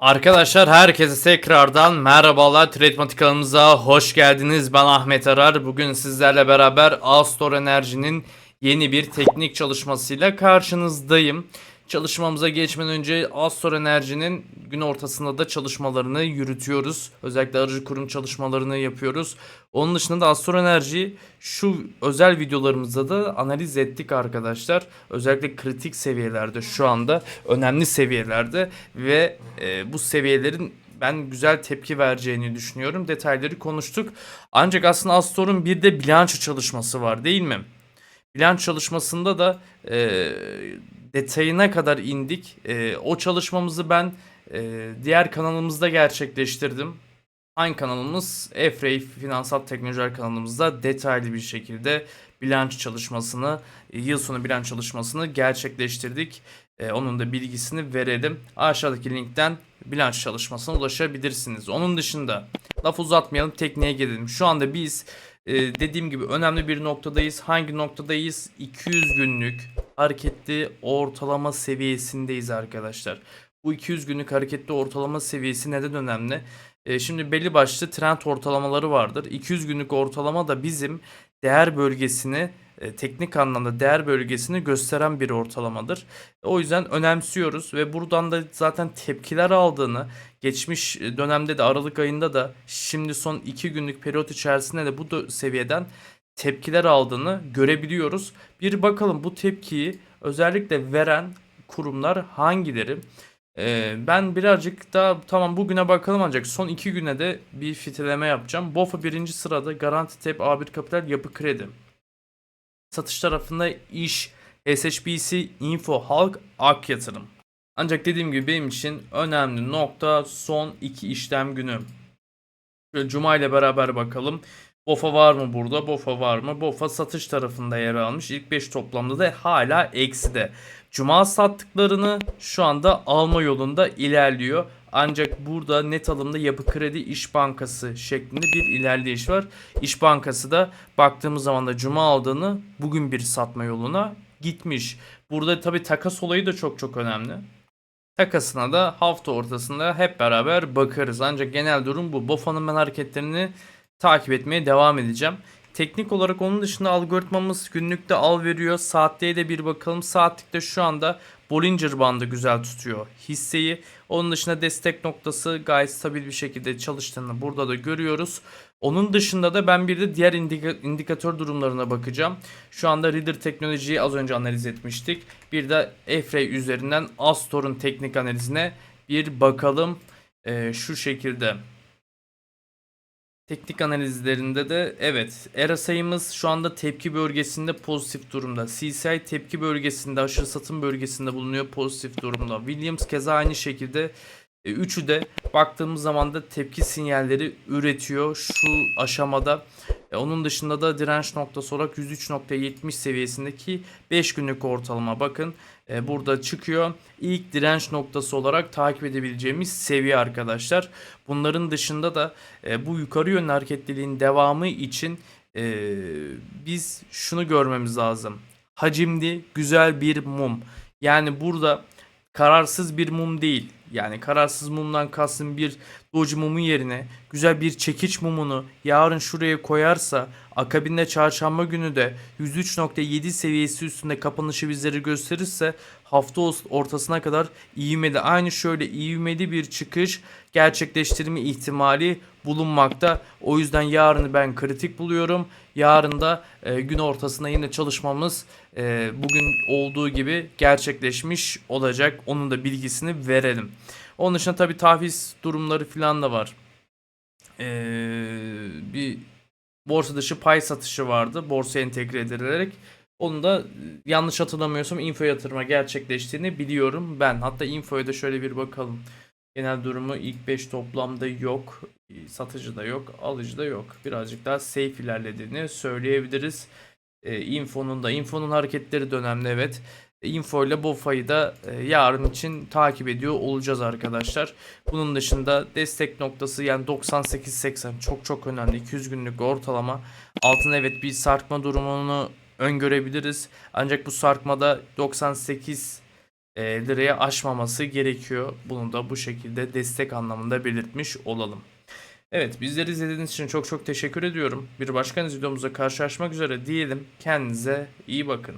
Arkadaşlar herkese tekrardan merhabalar Trademark kanalımıza hoş geldiniz. Ben Ahmet Arar. Bugün sizlerle beraber Astor Enerji'nin yeni bir teknik çalışmasıyla karşınızdayım. Çalışmamıza geçmeden önce Astor Enerji'nin gün ortasında da çalışmalarını yürütüyoruz. Özellikle aracı kurum çalışmalarını yapıyoruz. Onun dışında da Astor Enerji şu özel videolarımızda da analiz ettik arkadaşlar. Özellikle kritik seviyelerde şu anda önemli seviyelerde ve e, bu seviyelerin ben güzel tepki vereceğini düşünüyorum. Detayları konuştuk. Ancak aslında Astor'un bir de bilanço çalışması var değil mi? Bilanço çalışmasında da e, detayına kadar indik. E, o çalışmamızı ben e, diğer kanalımızda gerçekleştirdim. Aynı kanalımız Efrey Finansal Teknolojiler kanalımızda detaylı bir şekilde bilanço çalışmasını, e, yıl sonu bilanço çalışmasını gerçekleştirdik. E, onun da bilgisini verelim. Aşağıdaki linkten bilanço çalışmasına ulaşabilirsiniz. Onun dışında laf uzatmayalım tekniğe gelelim. Şu anda biz e, dediğim gibi önemli bir noktadayız. Hangi noktadayız? 200 günlük hareketli ortalama seviyesindeyiz arkadaşlar. Bu 200 günlük hareketli ortalama seviyesi neden önemli? E, şimdi belli başlı trend ortalamaları vardır. 200 günlük ortalama da bizim değer bölgesini e, teknik anlamda değer bölgesini gösteren bir ortalamadır. O yüzden önemsiyoruz ve buradan da zaten tepkiler aldığını geçmiş e, dönemde de Aralık ayında da şimdi son 2 günlük periyot içerisinde de bu seviyeden tepkiler aldığını görebiliyoruz. Bir bakalım bu tepkiyi özellikle veren kurumlar hangileri? Ee, ben birazcık daha tamam bugüne bakalım ancak son 2 güne de bir fitileme yapacağım. BOFA birinci sırada Garanti Tep A1 Kapital Yapı Kredi. Satış tarafında iş, SHBC, Info, Halk, Ak Yatırım. Ancak dediğim gibi benim için önemli nokta son iki işlem günü. Cuma ile beraber bakalım. BOFA var mı burada? BOFA var mı? BOFA satış tarafında yer almış. İlk 5 toplamda da hala ekside. Cuma sattıklarını şu anda alma yolunda ilerliyor. Ancak burada net alımda Yapı Kredi İş Bankası şeklinde bir ilerleyiş var. İş Bankası da baktığımız zaman da Cuma aldığını bugün bir satma yoluna gitmiş. Burada tabi takas olayı da çok çok önemli. Takasına da hafta ortasında hep beraber bakarız. Ancak genel durum bu. BOFA'nın ben hareketlerini takip etmeye devam edeceğim. Teknik olarak onun dışında algoritmamız günlükte al veriyor. Saatliğe de bir bakalım. Saatlikte şu anda Bollinger bandı güzel tutuyor hisseyi. Onun dışında destek noktası gayet stabil bir şekilde çalıştığını burada da görüyoruz. Onun dışında da ben bir de diğer indika- indikatör durumlarına bakacağım. Şu anda Reader teknolojiyi az önce analiz etmiştik. Bir de Efrey üzerinden Astor'un teknik analizine bir bakalım. Ee, şu şekilde. Teknik analizlerinde de evet ERA sayımız şu anda tepki bölgesinde pozitif durumda. CCI tepki bölgesinde aşırı satım bölgesinde bulunuyor pozitif durumda. Williams keza aynı şekilde e, üçü de baktığımız zaman da tepki sinyalleri üretiyor şu aşamada. E, onun dışında da direnç noktası olarak 103.70 seviyesindeki 5 günlük ortalama bakın e, burada çıkıyor. İlk direnç noktası olarak takip edebileceğimiz seviye arkadaşlar. Bunların dışında da e, bu yukarı yönlü hareketliliğin devamı için e, biz şunu görmemiz lazım. Hacimli güzel bir mum. Yani burada kararsız bir mum değil. Yani kararsız mumdan kastım bir doji mumu yerine güzel bir çekiç mumunu yarın şuraya koyarsa akabinde çarşamba günü de 103.7 seviyesi üstünde kapanışı bizleri gösterirse hafta ortasına kadar ivmeli aynı şöyle ivmeli bir çıkış gerçekleştirme ihtimali bulunmakta. O yüzden yarını ben kritik buluyorum. Yarın da e, gün ortasında yine çalışmamız e, bugün olduğu gibi gerçekleşmiş olacak. Onun da bilgisini verelim. Onun dışında tabii tahvis durumları falan da var. Ee, bir borsa dışı pay satışı vardı. Borsaya entegre edilerek. Onu da e, yanlış hatırlamıyorsam info yatırıma gerçekleştiğini biliyorum ben. Hatta infoya da şöyle bir bakalım. Genel durumu ilk 5 toplamda yok. E, Satıcı da yok, alıcı da yok. Birazcık daha safe ilerlediğini söyleyebiliriz. E, info'nun da info'nun hareketleri de evet. Info ile BOFA'yı da e, yarın için takip ediyor olacağız arkadaşlar. Bunun dışında destek noktası yani 98-80 çok çok önemli. 200 günlük ortalama. Altın evet bir sarkma durumunu öngörebiliriz. Ancak bu sarkmada 98 e, liraya aşmaması gerekiyor. Bunu da bu şekilde destek anlamında belirtmiş olalım. Evet bizleri izlediğiniz için çok çok teşekkür ediyorum. Bir başka videomuzda karşılaşmak üzere diyelim. Kendinize iyi bakın.